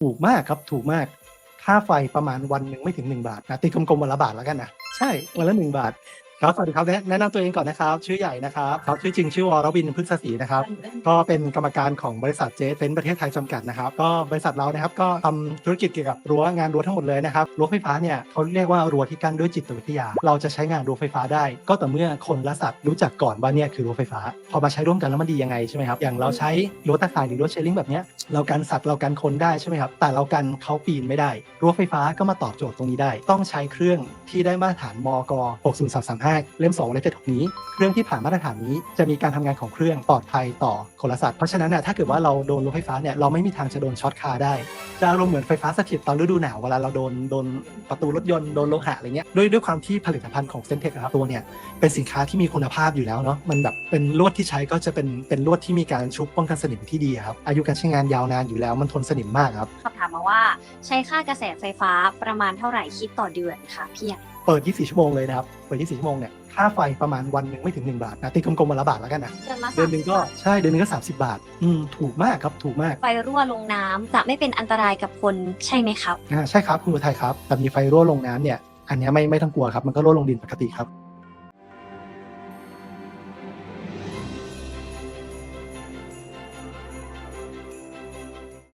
ถูกมากครับถูกมาก ค่าไฟประมาณวันหนึ่งไม่ถึง 1 บาทนะตีกลมๆวันละบาทแล้วกันนะ ใช่ วันละ 1 บาท ครับสวัสดีครับแนะแนะนำตัวเองก่อนนะครับ ชื่อใหญ่นะครับครับชื่อจริงชื่อวรวินพฤกษศรีนะครับ ก็เป็นกรรมการของบริษัทเจเฟนประเทศไทยจำกัดนะครับ ก็บริษัทเรานะครับก็ทำธุรกิจเกี่ยวกับรั้วงานรั้วทั้งหมดเลยนะครับรั้วไฟฟ้าเนี่ยเขาเรียกว่ารั้วที่กั้นด้วยจิตวิทยา เราจะใช้งานรั้วไฟฟ้าได้ ก็ต่อเมื่อคนและสัตว์รู้จักก่อนว่าเนี่ยคือรั้วไฟฟ้า พอมาใช้ร่วมกันแล้วมันดียังไงใช่ไหมครับอย่างเราใช้รั้วตาข่ายหรือรั้วเชลลิงแบบเนี้ยเรากันสัตว์เรากันคนได้ใช่ไหมครับแต่เรากันเขาปีนไม่ได้รั้วไฟฟ้าก็มาตอบโจทย์ตรงนี้ได้ ต้องใช้เครื่องที่ได้มาตรฐานมก 60335เล่ม2เล่ม7นี้ เครื่องที่ผ่านมาตรฐานนี้จะมีการทำงานของเครื่องปลอดภัยต่อคนละสัตว์เพราะฉะนั้นนะถ้าเกิดว่าเราโดนรถไฟฟ้าเนี่ยเราไม่มีทางจะโดนช็อตคาได้จะอารมณ์เหมือนไฟฟ้าสถิตตอนฤดูหนาวเวลาเราโดนโดนประตูรถยนต์โดนโลหะอะไรเงี้ยด้วยด้วยความที่ผลิตภัณฑ์ของเซนเทคครับตัวเนี่ยเป็นสินค้าที่มีคุณภาพอยู่แล้วเนาะมันแบบเป็นลวดที่ใช้ก็จะเป็นเป็นลวดที่มีการชุบป้องกันสนิมที่ดีครับอายุการใช้งานยาวนานอยู่แล้วมันทนสนิมมากครับ มาว่า ใช้ค่ากระแสไฟฟ้าประมาณเท่าไหร่คิดต่อเดือนค่ะพี่ใหญ่เปิด 24 ชั่วโมงเลยนะครับ เปิด 24 ชั่วโมงเนี่ย ค่าไฟประมาณวันหนึ่งไม่ถึง 1 บาทนะ ตีกลมๆวันละบาทแล้วกันนะ เดือนละเดือนหนึ่งก็ใช่ เดือนหนึงก็ 30 บาท อืม ถูกมากครับ ถูกมาก ไฟรั่วลงน้ำจะไม่เป็นอันตรายกับคนใช่ไหมครับ อ่า ใช่ครับ คุณอุทัยครับ แต่มีไฟรั่วลงน้ำเนี่ย อันเนี้ยไม่ไม่ต้องกลัวครับ มันก็รั่วลงดินปกติครับ